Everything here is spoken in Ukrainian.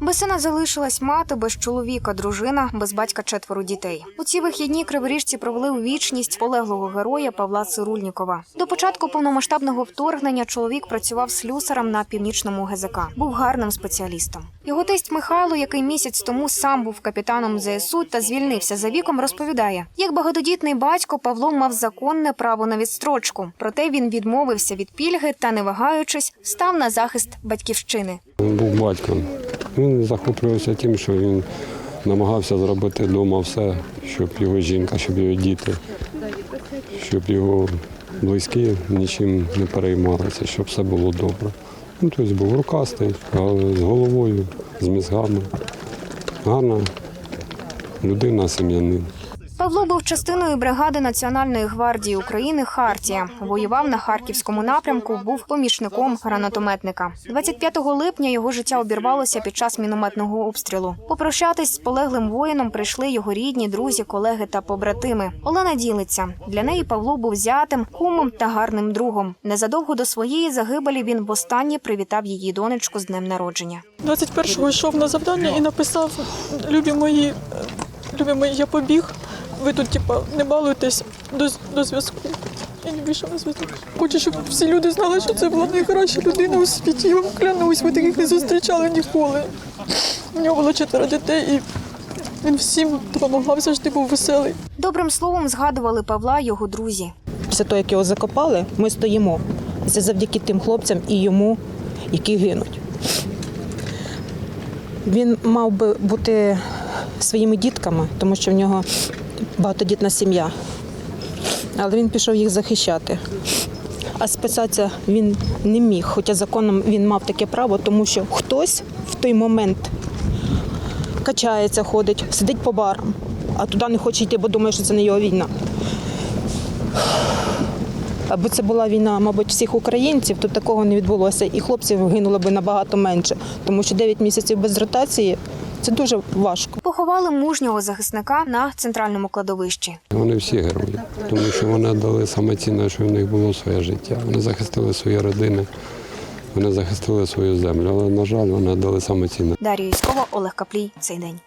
Без сина залишилась мати, без чоловіка, дружина, без батька четверо дітей. У ці вихідні криворіжці провели у вічність полеглого героя Павла Цирульнікова. До початку повномасштабного вторгнення чоловік працював слюсарем на північному ГЗК. Був гарним спеціалістом. Його тесть Михайло, який місяць тому сам був капітаном ЗСУ та звільнився за віком, розповідає, як багатодітний батько Павло мав законне право на відстрочку. Проте він відмовився від пільги та, не вагаючись, став на захист батьківщини. Був батьком. Він захоплювався тим, що він намагався зробити вдома все, щоб його жінка, щоб його діти, щоб його близькі нічим не переймалися, щоб все було добре. Ну, тобто був рукастий, але з головою, з мізгами. Гарна людина, сім'янин. Павло був частиною бригади Національної гвардії України Хартія. Воював на харківському напрямку, був помічником гранатометника. 25 липня його життя обірвалося під час мінометного обстрілу. Попрощатись з полеглим воїном прийшли його рідні, друзі, колеги та побратими. Олена ділиться для неї. Павло був зятем, кумом та гарним другом. Незадовго до своєї загибелі він востаннє привітав її донечку з днем народження. 21-го йшов на завдання і написав: Любі мої, е, любі мої, я побіг. Ви тут, типа, не балуйтесь до, до зв'язку. Я не вийшов на зв'язок. Хочу, щоб всі люди знали, що це була найкраща людина у світі. Я вам клянусь, ви таких не зустрічали ніколи. У нього було четверо дітей, і він всім допомагав, завжди був веселий. Добрим словом згадували Павла його друзі. Після того, як його закопали, ми стоїмо. Це завдяки тим хлопцям і йому, які гинуть. Він мав би бути своїми дітками, тому що в нього багатодітна сім'я. Але він пішов їх захищати. А списатися він не міг, хоча законом він мав таке право, тому що хтось в той момент качається, ходить, сидить по барам, а туди не хоче йти, бо думає, що це не його війна. Аби це була війна, мабуть, всіх українців, то такого не відбулося. І хлопців гинуло би набагато менше, тому що 9 місяців без ротації це дуже важко. Поховали мужнього захисника на центральному кладовищі. Вони всі герої, тому що вони дали саме цінне, що в них було своє життя. Вони захистили свої родини, вони захистили свою землю. Але, на жаль, вони дали саме цінне. Дар'я Юськова, Олег Каплій. Цей день.